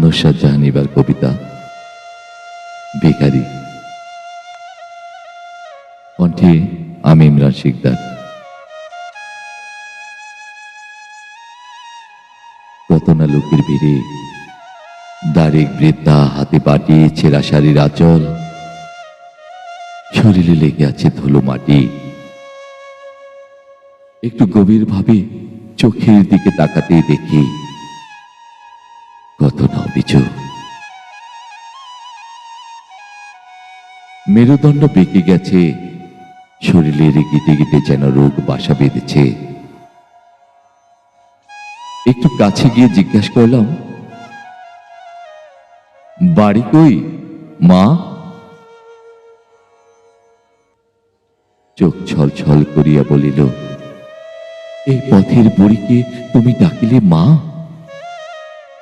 নুসরাত জাহানিবার কবিতা bakery কণ্ঠে আমি ইমরান শিকদার। কত না লোকের ভিড়ে দাড়িক বৃদ্ধা হাতে বাটি, ছেঁড়া শাড়ির আঁচল, শরীরে লেগে আছে ধুলো মাটি। একটু গভীর ভাবে চোখের দিকে তাকাতেই দেখি না মেরুদণ্ড বেঁকে গেছে। শরীরের গিটে গিটে যেন রোগ বাসা বেঁধেছে। একটু কাছে গিয়ে জিজ্ঞাসা করলাম, বাড়ি কই, মা? চোখ ছল ছল করিয়া বলিল, এই পথের বুড়িকে তুমি ডাকিলে মা?